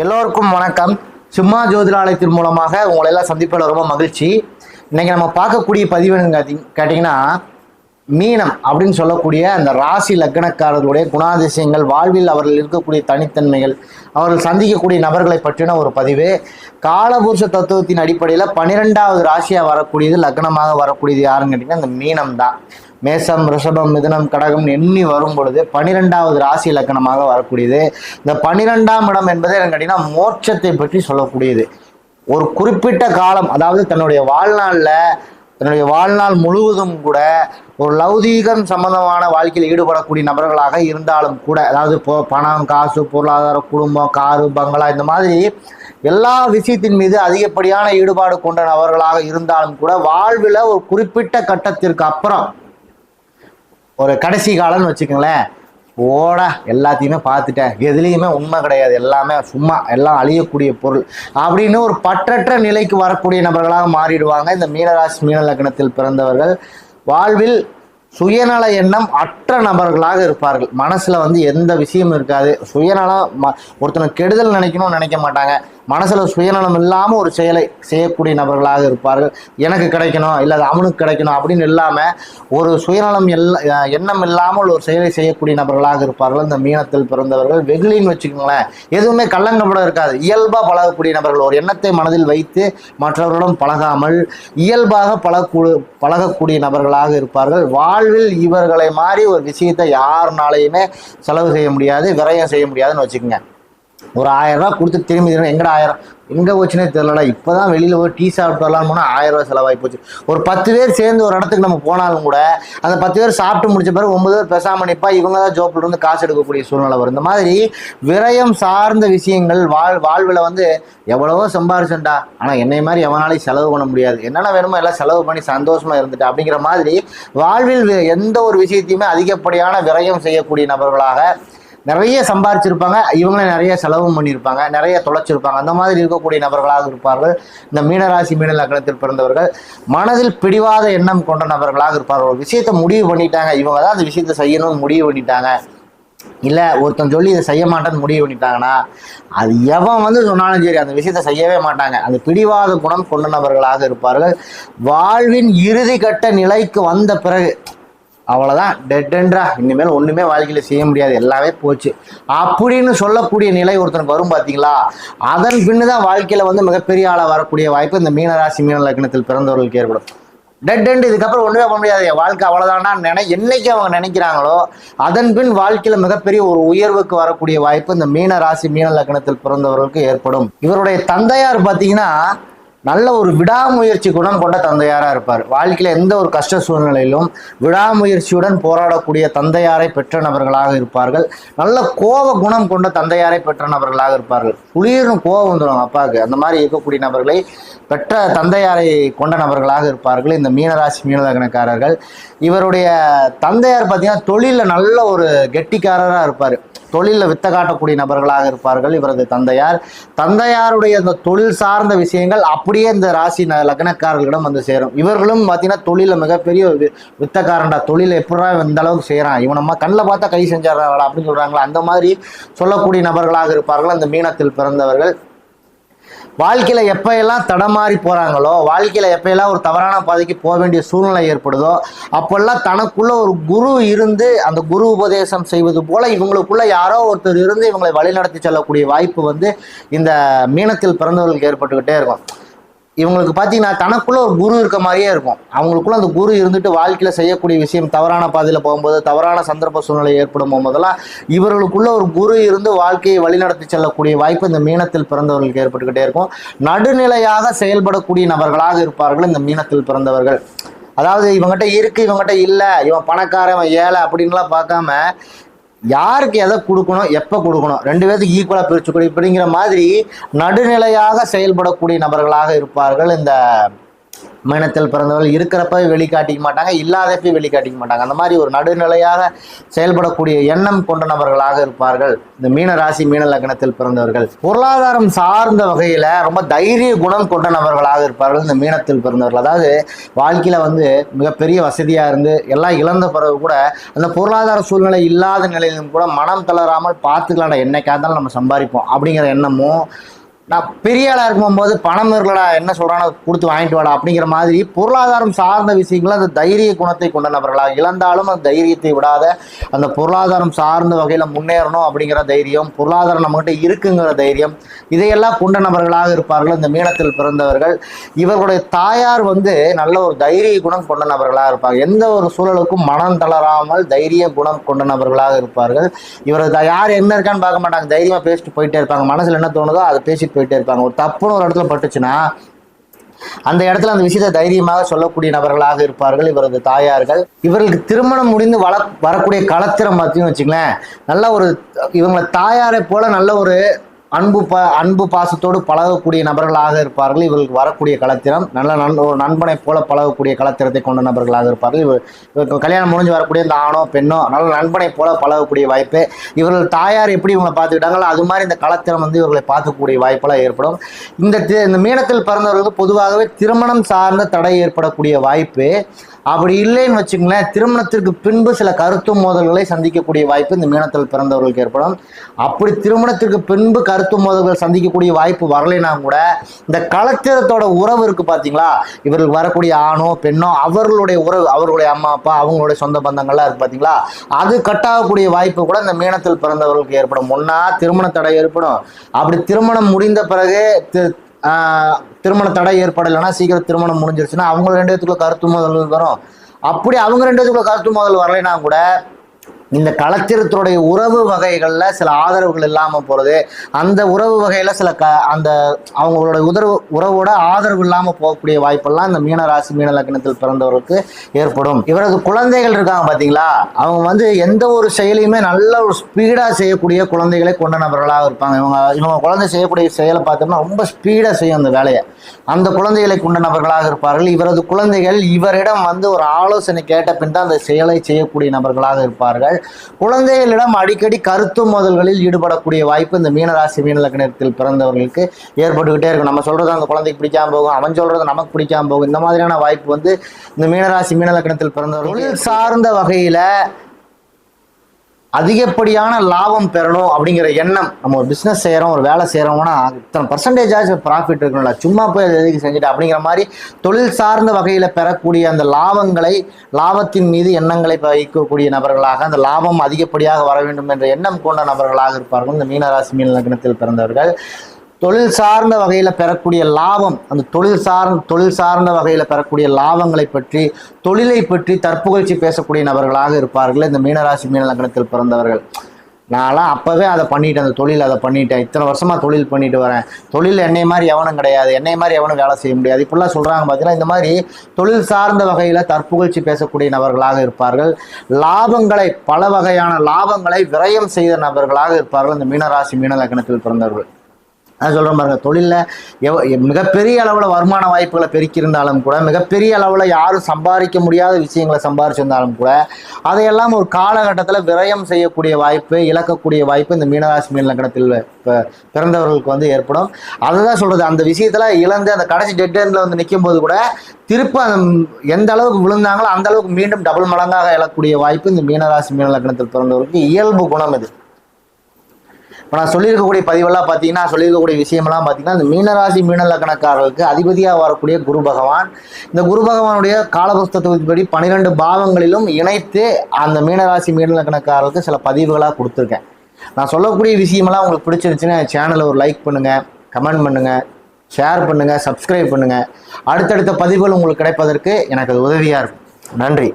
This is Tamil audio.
எல்லோருக்கும் வணக்கம். சும்மா ஜோதிடாலயத்தின் மூலமாக உங்களை எல்லாம் சந்திப்பில் ரொம்ப மகிழ்ச்சி. இன்னைக்கு நம்ம பார்க்கக்கூடிய பதிவு கேட்டிங்கன்னா மீனம் அப்படின்னு சொல்லக்கூடிய அந்த ராசி லக்னக்காரர்களுடைய குணாதிசயங்கள் வாழ்வில் அவர்கள் இருக்கக்கூடிய தனித்தன்மைகள் அவர்கள் சந்திக்கக்கூடிய நபர்களை பற்றின ஒரு பதிவு. காலபுருஷ தத்துவத்தின் அடிப்படையில் பன்னிரெண்டாவது ராசியாக வரக்கூடியது லக்னமாக வரக்கூடியது யாருன்னு கேட்டிங்கன்னா அந்த மீனம் தான் மேசம் ரிஷபம் மிதுனம் கடகம் எண்ணி வரும் பொழுது பனிரெண்டாவது ராசி லக்கணமாக வரக்கூடியது. இந்த பன்னிரெண்டாம் இடம் என்பது என்ன கேட்டீங்கன்னா மோட்சத்தை பற்றி சொல்லக்கூடியது. ஒரு குறிப்பிட்ட காலம் அதாவது தன்னுடைய வாழ்நாளில் தன்னுடைய வாழ்நாள் முழுவதும் கூட ஒரு லௌதீகம் சம்பந்தமான வாழ்க்கையில் ஈடுபடக்கூடிய நபர்களாக இருந்தாலும் கூட அதாவது இப்போ பணம் காசு பொருளாதார குடும்பம் காரு பங்களா இந்த மாதிரி எல்லா விஷயத்தின் மீது அதிகப்படியான ஈடுபாடு கொண்ட நபர்களாக இருந்தாலும் கூட வாழ்வில் ஒரு குறிப்பிட்ட கட்டத்திற்கு அப்புறம் ஒரு கடைசி காலம்னு வச்சுக்கோங்களேன். ஓடா எல்லாத்தையுமே பார்த்துட்டேன். எதுலேயுமே உண்மை கிடையாது. எல்லாமே சும்மா எல்லாம் அழியக்கூடிய பொருள். அப்படின்னு ஒரு பற்றற்ற நிலைக்கு வரக்கூடிய நபர்களாக மாறிடுவாங்க. இந்த மீனராசி மீன லக்னத்தில் பிறந்தவர்கள் வாழ்வில் சுயநல எண்ணம் அற்ற நபர்களாக இருப்பார்கள். மனசில் வந்து எந்த விஷயமும் இருக்காது. சுயநலம் ம ஒருத்தனை கெடுதல் நினைக்கணும்னு நினைக்க மாட்டாங்க. மனசில் சுயநலம் இல்லாமல் ஒரு செயலை செய்யக்கூடிய நபர்களாக இருப்பார்கள். எனக்கு கிடைக்கணும் இல்லை அது அவனுக்கு கிடைக்கணும் அப்படின்னு இல்லாமல் ஒரு சுயநலம் எல்லா எண்ணம் இல்லாமல் ஒரு செயலை செய்யக்கூடிய நபர்களாக இருப்பார்கள். இந்த மீனத்தில் பிறந்தவர்கள் வெகுளின்னு வச்சுக்கோங்களேன். எதுவுமே கள்ளங்கப்படம் இருக்காது. இயல்பாக பழகக்கூடிய நபர்கள் ஒரு எண்ணத்தை மனதில் வைத்து மற்றவர்களிடம் பழகாமல் இயல்பாக பழகக்கூ பழகக்கூடிய நபர்களாக இருப்பார்கள். வாழ்வில் இவர்களை மாதிரி ஒரு விஷயத்தை யாருனாலையுமே செலவு செய்ய முடியாது விரயம் செய்ய முடியாதுன்னு வச்சுக்கோங்க. ஒரு ஆயிரம் ரூபா கொடுத்து திரும்பி திரும்ப எங்கடா ஆயிரம்? எங்கே போச்சுன்னே தெரியலடா. இப்போ தான் வெளியில் போய் டீ சாப்பிட்டு வரலாம்னு போனால் ஆயிரம் ரூபாய் செலவாகி போச்சு. ஒரு பத்து பேர் சேர்ந்து ஒரு இடத்துக்கு நம்ம போனாலும் கூட அந்த பத்து பேர் சாப்பிட்டு முடிச்ச பிறகு ஒன்பது பேர் பேசாம நிப்பா இவங்க தான் ஜோப்பில் இருந்து காசு எடுக்கக்கூடிய சூழ்நிலை வரும் இந்த மாதிரி விரயம் சார்ந்த விஷயங்கள் வாழ் வாழ்வில் வந்து எவ்வளவோ சம்பாரிச்சுண்டா ஆனால் என்னை மாதிரி எவனாலையும் செலவு பண்ண முடியாது. என்னென்ன வேணுமோ எல்லாம் செலவு பண்ணி சந்தோஷமா இருந்துட்டு அப்படிங்கிற மாதிரி வாழ்வில் எந்த ஒரு விஷயத்தையுமே அதிகப்படியான விரயம் செய்யக்கூடிய நபர்களாக நிறைய சம்பாரிச்சிருப்பாங்க இவங்களே நிறைய செலவும் பண்ணியிருப்பாங்க நிறைய தொலைச்சிருப்பாங்க. அந்த மாதிரி இருக்கக்கூடிய நபர்களாக இருப்பார்கள். இந்த மீனராசி மீன லக்னத்தில் பிறந்தவர்கள் மனதில் பிடிவாத எண்ணம் கொண்ட நபர்களாக இருப்பார்கள். ஒரு விஷயத்தை முடிவு பண்ணிட்டாங்க இவங்க தான் அந்த விஷயத்தை செய்யணும்னு முடிவு பண்ணிட்டாங்க. இல்லை ஒருத்தன் சொல்லி இதை செய்ய மாட்டேன்னு முடிவு பண்ணிட்டாங்கன்னா அது எவன் வந்து சொன்னாலும் சரி அந்த விஷயத்தை செய்யவே மாட்டாங்க. அந்த பிடிவாத குணம் கொண்ட நபர்களாக இருப்பார்கள். வாழ்வின் இறுதி கட்ட நிலைக்கு வந்த பிறகு அவ்வளோதான் டெட்டென்றா இனிமேல் ஒன்றுமே வாழ்க்கையில் செய்ய முடியாது. எல்லாமே போச்சு. அப்படின்னு சொல்லக்கூடிய நிலை ஒருத்தனுக்கு வரும் பார்த்தீங்களா அதன் பின்னு தான் வாழ்க்கையில் வந்து மிகப்பெரிய ஆளாக வரக்கூடிய வாய்ப்பு இந்த மீனராசி மீன லக்னத்தில் பிறந்தவர்களுக்கு ஏற்படும். டெட் எண்ட் இதுக்கப்புறம் ஒன்றுமே பண்ண முடியாது. என் வாழ்க்கை அவ்வளோதானா நினை என்னைக்கு அவங்க நினைக்கிறாங்களோ அதன் பின் வாழ்க்கையில் மிகப்பெரிய ஒரு உயர்வுக்கு வரக்கூடிய வாய்ப்பு இந்த மீன ராசி மீன லக்னத்தில் பிறந்தவர்களுக்கு ஏற்படும். இவருடைய தந்தையார் பார்த்தீங்கன்னா நல்ல ஒரு விடாமுயற்சி குணம் கொண்ட தந்தையாராக இருப்பார். வாழ்க்கையில் எந்த ஒரு கஷ்ட சூழ்நிலையிலும் விடாமுயற்சியுடன் போராடக்கூடிய தந்தையாரை பெற்ற நபர்களாக இருப்பார்கள். நல்ல கோப குணம் கொண்ட தந்தையாரை பெற்ற நபர்களாக இருப்பார்கள். குளிர்னு கோபம் வந்துடும் அப்பாவுக்கு. அந்த மாதிரி இருக்கக்கூடிய நபர்களை பெற்ற தந்தையாரை கொண்ட நபர்களாக இருப்பார்கள். இந்த மீனராசி மீனலகனக்காரர்கள். இவருடைய தந்தையார் பார்த்தீங்கன்னா தொழிலில் நல்ல ஒரு கெட்டிக்காரராக இருப்பார். தொழிலில் வித்த காட்டக்கூடிய நபர்களாக இருப்பார்கள் இவரது தந்தையார். தந்தையாருடைய அந்த தொழில் சார்ந்த விஷயங்கள் அப்படியே இந்த ராசி லக்னக்காரர்களிடம் வந்து சேரும். இவர்களும் பார்த்தீங்கன்னா தொழிலில் மிகப்பெரிய வித்தக்காரண்டா வித்தக்காரன்டா. தொழில் எப்படா இந்த அளவுக்கு செய்கிறான் இவன் நம்ம கண்ணில் பார்த்தா கை செஞ்சார்களா அப்படின்னு சொல்கிறாங்களா அந்த மாதிரி சொல்லக்கூடிய நபர்களாக இருப்பார்கள். அந்த மீனத்தில் பிறந்தவர்கள். வாழ்க்கையில் எப்போயெல்லாம் தடமாறி போகிறாங்களோ வாழ்க்கையில் எப்போயெல்லாம் ஒரு தவறான பாதைக்கு போக வேண்டிய சூழ்நிலை ஏற்படுதோ அப்போல்லாம் தனக்குள்ளே ஒரு குரு இருந்து அந்த குரு உபதேசம் செய்வது போல் இவங்களுக்குள்ளே யாரோ ஒருத்தர் இருந்து இவங்களை வழிநடத்தி செல்லக்கூடிய வாய்ப்பு வந்து இந்த மீனத்தில் பிறந்தவர்களுக்கு ஏற்பட்டுக்கிட்டே இருக்கும். இவங்களுக்கு பார்த்தீங்கன்னா தனக்குள்ள ஒரு குரு இருக்க மாதிரியே இருக்கும். அவங்களுக்குள்ள அந்த குரு இருந்துட்டு வாழ்க்கையில் செய்யக்கூடிய விஷயம் தவறான பாதையில் போகும்போது தவறான சந்தர்ப்ப சூழ்நிலை ஏற்படும் போதெல்லாம் இவர்களுக்குள்ள ஒரு குரு இருந்து வாழ்க்கையை வழிநடத்தி செல்லக்கூடிய வாய்ப்பு இந்த மீனத்தில் பிறந்தவர்களுக்கு ஏற்பட்டுக்கிட்டே இருக்கும். நடுநிலையாக செயல்படக்கூடிய நபர்களாக இருப்பார்கள் இந்த மீனத்தில் பிறந்தவர்கள். அதாவது இவங்ககிட்ட இருக்கு இவங்ககிட்ட இல்லை இவன் பணக்காரன் ஏழை அப்படின்லாம் பார்க்காம யாருக்கு எதை கொடுக்கணும் எப்போ கொடுக்கணும்? ரெண்டு பேர்த்துக்கு ஈக்குவலாக பிரிச்சு கொடு இப்படிங்கிற மாதிரி நடுநிலையாக செயல்படக்கூடிய நபர்களாக இருப்பார்கள் இந்த மீனத்தில் பிறந்தவர்கள் இருக்கிறப்ப வெளிக்காட்டிக்க மாட்டாங்க இல்லாதப்ப வெளிக்காட்டிக்க மாட்டாங்க. அந்த மாதிரி ஒரு நடுநிலையாக செயல்படக்கூடிய எண்ணம் கொண்ட நபர்களாக இருப்பார்கள். இந்த மீன ராசி மீன லக்னத்தில் பிறந்தவர்கள். பொருளாதாரம் சார்ந்த வகையில் ரொம்ப தைரிய குணம் கொண்ட நபர்களாக இருப்பார்கள் இந்த மீனத்தில் பிறந்தவர்கள். அதாவது வாழ்க்கையில் வந்து மிகப்பெரிய வசதியாக இருந்து எல்லாம் இழந்த பிறகு கூட அந்த பொருளாதார சூழ்நிலை இல்லாத நிலையிலும் கூட மனம் தளராமல் பார்த்துக்கலாம் என்னைக்காக இருந்தாலும் நம்ம சம்பாதிப்போம் அப்படிங்கிற எண்ணமும் நான் பெரிய ஆளாக இருக்கும்போது பணம் இருக்கலடா என்ன சொல்கிறானோ கொடுத்து வாங்கிட்டு வாடா அப்படிங்கிற மாதிரி பொருளாதாரம் சார்ந்த விஷயங்களும் அந்த தைரிய குணத்தை கொண்ட நபர்களாக இழந்தாலும் அந்த தைரியத்தை விடாத அந்த பொருளாதாரம் சார்ந்த வகையில் முன்னேறணும் அப்படிங்கிற தைரியம் பொருளாதாரம் நம்மகிட்ட இருக்குங்கிற தைரியம் இதையெல்லாம் கொண்ட நபர்களாக இருப்பார்கள் இந்த மீனத்தில் பிறந்தவர்கள். இவர்களுடைய தாயார் வந்து நல்ல ஒரு தைரிய குணம் கொண்ட நபர்களாக இருப்பாங்க எந்த ஒரு சூழலுக்கும் மனம் தளராமல் தைரிய குணம் கொண்ட நபர்களாக இருப்பார்கள். இவரது யார் என்ன இருக்கான்னு பார்க்க மாட்டாங்க. தைரியமாக பேசிட்டு போயிட்டே இருப்பாங்க. மனசில் என்ன தோணுதோ அதை பேசிட்டு போயிட்டே இருப்பாங்க. ஒரு தப்புன்னு ஒரு இடத்துல பட்டுச்சுன்னா அந்த இடத்துல அந்த விஷயத்தை தைரியமாக சொல்லக்கூடிய நபர்களாக இருப்பார்கள் இவரது தாயார்கள். இவர்களுக்கு திருமணம் முடிந்து வள வரக்கூடிய களத்திரம் பார்த்தீங்கன்னு வச்சுங்களேன் நல்ல ஒரு இவங்களை தாயாரை போல நல்ல ஒரு அன்பு ப அன்பு பாசத்தோடு பழகக்கூடிய நபர்களாக இருப்பார்கள். இவர்களுக்கு வரக்கூடிய கலத்திரம் நல்ல நன் ஒரு நண்பனை போல பழகக்கூடிய கலத்திரத்தை கொண்ட நபர்களாக இருப்பார்கள். இவர் இவருக்கு கல்யாணம் முடிஞ்சு வரக்கூடிய இந்த ஆணோ பெண்ணோ நல்ல நண்பனை போல பழகக்கூடிய வாய்ப்பு. இவர்கள் தாயார் எப்படி இவங்களை பார்த்துக்கிட்டாங்களோ அது மாதிரி இந்த கலத்திரம் வந்து இவர்களை பார்க்கக்கூடிய வாய்ப்பெல்லாம் ஏற்படும். இந்த தி- இந்த மீனத்தில் பிறந்தவர்களுக்கு பொதுவாகவே திருமணம் சார்ந்த தடை ஏற்படக்கூடிய வாய்ப்பு. அப்படி இல்லைன்னு வச்சுங்களேன் திருமணத்திற்கு பின்பு சில கருத்து மோதல்களை சந்திக்கக்கூடிய வாய்ப்பு இந்த மீனத்தில் பிறந்தவர்களுக்கு ஏற்படும். அப்படி திருமணத்திற்கு பின்பு கருத்து மோதல்கள் சந்திக்கக்கூடிய வாய்ப்பு வரலைனா கூட இந்த கலத்திரத்தோட உறவு இருக்கு பார்த்தீங்களா இவர்கள் வரக்கூடிய ஆணோ பெண்ணோ அவர்களுடைய உறவு அவர்களுடைய அம்மா அப்பா அவங்களுடைய சொந்த பந்தங்கள்லாம் இருக்கு பார்த்தீங்களா அது கட்டாகக்கூடிய வாய்ப்பு கூட இந்த மீனத்தில் பிறந்தவர்களுக்கு ஏற்படும். ஒன்றா திருமண தடை ஏற்படும். அப்படி திருமணம் முடிந்த பிறகு தி- திருமண தடை ஏற்படலைன்னா சீக்கிரம் திருமணம் முடிஞ்சிருச்சுன்னா அவங்க ரெண்டு பேத்துக்குள்ள கருத்து முதல் வரும். அப்படி அவங்க ரெண்டு பேத்துக்குள்ள கருத்து முதல் வரலைன்னா கூட இந்த களத்திரத்துடைய உறவு வகைகளில் சில ஆதரவுகள் இல்லாமல் போகிறது அந்த உறவு வகையில் சில க அந்த அவங்களோட உதரவு உறவோட ஆதரவு இல்லாமல் போகக்கூடிய வாய்ப்பெல்லாம் இந்த மீனராசி மீன லக்னத்தில் பிறந்தவர்களுக்கு ஏற்படும். இவரது குழந்தைகள் இருக்காங்க பார்த்தீங்களா அவங்க வந்து எந்த ஒரு செயலையுமே நல்ல ஒரு ஸ்பீடாக செய்யக்கூடிய குழந்தைகளை கொண்ட நபர்களாக இருப்பாங்க. இவங்க இவங்க குழந்தை செய்யக்கூடிய செயலை பார்த்தோம்னா ரொம்ப ஸ்பீடாக செய்யும் அந்த வேலையை. அந்த குழந்தைகளை கொண்ட நபர்களாக இருப்பார்கள். இவரது குழந்தைகள் இவரிடம் வந்து ஒரு ஆலோசனை கேட்ட பின் தான் அந்த செயலை செய்யக்கூடிய நபர்களாக இருப்பார்கள். குழந்தைகளிடம் அடிக்கடி கருத்து மோதல்களில் ஈடுபடக்கூடிய வாய்ப்பு இந்த மீனராசி மீன லக்னத்தில் பிறந்தவர்களுக்கு ஏற்பட்டுக்கிட்டே இருக்கும். நம்ம சொல்றது அந்த குழந்தைக்கு பிடிக்காம போகும் அவன் சொல்றது நமக்கு பிடிக்காம போகும். இந்த மாதிரியான வாய்ப்பு வந்து இந்த மீனராசி மீன லக்னத்தில் பிறந்தவர்கள் சார்ந்த வகையில அதிகப்படியான லாபம் பெறணும் அப்படிங்கிற எண்ணம். நம்ம ஒரு பிஸ்னஸ் செய்கிறோம் ஒரு வேலை செய்கிறோம்னா இத்தனை பர்சன்டேஜ் ப்ராஃபிட் இருக்கணும்ல சும்மா போய் அதை எதுக்கு செஞ்சுட்டு அப்படிங்கிற மாதிரி தொழில் சார்ந்த வகையில் பெறக்கூடிய அந்த லாபங்களை லாபத்தின் மீது எண்ணங்களை வைக்கக்கூடிய நபர்களாக அந்த லாபம் அதிகப்படியாக வர வேண்டும் என்ற எண்ணம் கொண்ட நபர்களாக இருப்பார்கள். இந்த மீனராசி மீன லக்னத்தில் பிறந்தவர்கள். தொழில் சார்ந்த வகையில் பெறக்கூடிய லாபம் அந்த தொழில் சார்ந்த தொழில் சார்ந்த வகையில் பெறக்கூடிய லாபங்களை பற்றி தொழிலை பற்றி தற்புகழ்ச்சி பேசக்கூடிய நபர்களாக இருப்பார்கள். இந்த மீனராசி மீன லக்னத்தில் பிறந்தவர்கள். நான்லாம் அப்போவே அதை பண்ணிட்டேன். அந்த தொழில் அதை பண்ணிட்டேன். இத்தனை வருஷமாக தொழில் பண்ணிட்டு வரேன். தொழில் என்னை மாதிரி எவனும் கிடையாது. என்னை மாதிரி எவனும் வேலை செய்ய முடியாது. இப்படிலாம் சொல்கிறாங்க பார்த்தீங்கன்னா இந்த மாதிரி தொழில் சார்ந்த வகையில் தற்புகழ்ச்சி பேசக்கூடிய நபர்களாக இருப்பார்கள். லாபங்களை பல வகையான லாபங்களை விரயம் செய்த நபர்களாக இருப்பார்கள். இந்த மீனராசி மீன லக்னத்தில் பிறந்தவர்கள். நான் சொல்கிறேன் பாருங்கள் தொழிலில் எவ மிகப்பெரிய அளவில் வருமான வாய்ப்புகளை பெருக்கியிருந்தாலும் கூட மிகப்பெரிய அளவில் யாரும் சம்பாதிக்க முடியாத விஷயங்களை சம்பாதிச்சிருந்தாலும் கூட அதையெல்லாம் ஒரு காலகட்டத்தில் விரயம் செய்யக்கூடிய வாய்ப்பு இழக்கக்கூடிய வாய்ப்பு இந்த மீனராசி மீன் லக்னத்தில் பிறந்தவர்களுக்கு வந்து ஏற்படும். அதுதான் சொல்கிறது அந்த விஷயத்தில் இழந்து அந்த கடைசி டெட் எண்டில் வந்து நிற்கும் போது கூட திருப்ப எந்த அளவுக்கு விழுந்தாங்களோ அந்த அளவுக்கு மீண்டும் டபுள் மடங்காக எழக்கூடிய வாய்ப்பு இந்த மீனராசி மீன் லக்னத்தில் பிறந்தவர்களுக்கு இயல்பு குணம் இது. இப்போ நான் சொல்லியிருக்கக்கூடிய பதிவெல்லாம் பார்த்தீங்கன்னா சொல்லியிருக்கக்கூடிய விஷயமெல்லாம் பார்த்தீங்கன்னா இந்த மீனராசி மீன லக்கணக்காரர்களுக்கு அதிபதியாக வரக்கூடிய குரு பகவான். இந்த குரு பகவானுடைய காலபுஸ்தத்துவத்தின்படி பன்னிரெண்டு பாவங்களிலும் இணைத்து அந்த மீனராசி மீன லக்கணக்காரர்களுக்கு சில பதிவுகளாக கொடுத்துருக்கேன். நான் சொல்லக்கூடிய விஷயமெல்லாம் உங்களுக்கு பிடிச்சிருந்துச்சுன்னா சேனலை ஒரு லைக் பண்ணுங்கள் கமெண்ட் பண்ணுங்கள் ஷேர் பண்ணுங்கள் சப்ஸ்கிரைப் பண்ணுங்கள் அடுத்தடுத்த பதிவுகள் உங்களுக்கு கிடைப்பதற்கு எனக்கு அது உதவியாக இருக்கும். நன்றி.